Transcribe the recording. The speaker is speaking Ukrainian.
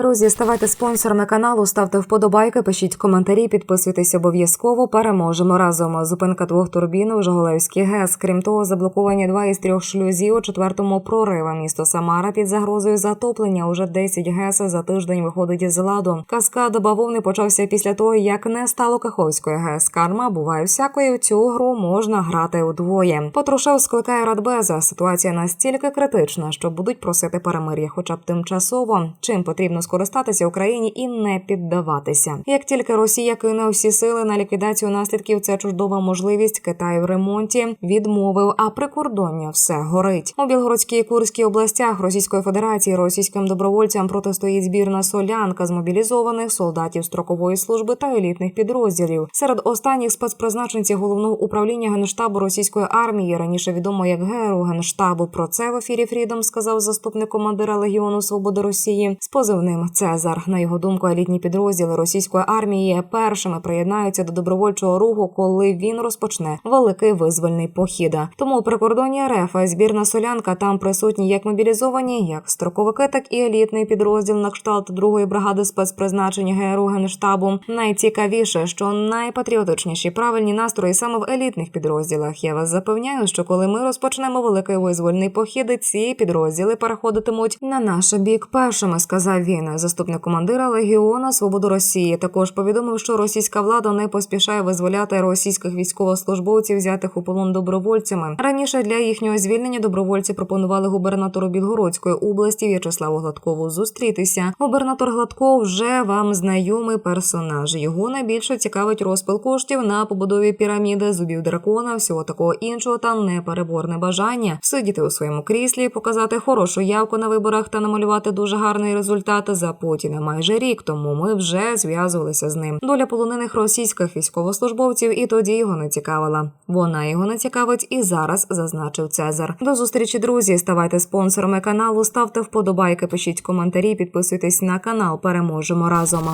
Друзі, ставайте спонсорами каналу, ставте вподобайки, пишіть коментарі, підписуйтесь обов'язково. Переможемо разом. Зупинка двох турбін у Жаголевській ГЕС. Крім того, заблоковані два із трьох шлюзів у четвертому прорива. Місто Самара під загрозою затоплення. Уже 10 ГЕС за тиждень виходить із ладу. Каскад бавовни почався після того, як не стало Каховської ГЕС. Карма буває всякою. Цю гру можна грати удвоє. Патрушев скликає Радбеза. Ситуація настільки критична, що будуть просити перемир'я, хоча б тимчасово. Чим потрібно скористатися Україні і не піддаватися. Як тільки Росія кине всі сили на ліквідацію наслідків, це чудова можливість. Китай в ремонті відмовив, а прикордоння все горить. У Білгородській і Курській областях Російської Федерації російським добровольцям протистоїть збірна солянка з мобілізованих солдатів строкової служби та елітних підрозділів. Серед останніх спецпризначенців головного управління генштабу російської армії, раніше відомо як ГЕРУ генштабу. Про це в ефірі Фрідом сказав заступник командира Легіону Свободи Росії з позивним Цезар. На його думку, елітні підрозділи російської армії першими приєднаються до добровольчого руху, коли він розпочне великий визвольний похід. Тому у прикордонні РФ збірна солянка там присутні як мобілізовані, як строковики, так і елітний підрозділ на кшталт другої бригади спецпризначення ГРУ генштабу. Найцікавіше, що найпатріотичніші правильні настрої саме в елітних підрозділах. Я вас запевняю, що коли ми розпочнемо великий визвольний похід, ці підрозділи переходитимуть на наш бік першими, сказав він. Заступник командира Легіона Свободу Росії також повідомив, що російська влада не поспішає визволяти російських військовослужбовців, взятих у полон добровольцями. Раніше для їхнього звільнення добровольці пропонували губернатору Білгородської області В'ячеславу Гладкову зустрітися. Губернатор Гладков вже вам знайомий персонаж. Його найбільше цікавить розпил коштів на побудові піраміди, зубів дракона, всього такого іншого та непереборне бажання сидіти у своєму кріслі, показати хорошу явку на виборах та намалювати дуже гарний результат за Путіна. Майже рік тому ми вже зв'язувалися з ним. Доля полонених російських військовослужбовців і тоді його не цікавила. Вона його не цікавить і зараз зазначив Цезар. До зустрічі, друзі. Ставайте спонсорами каналу, ставте вподобайки, пишіть коментарі, підписуйтесь на канал. Переможемо разом.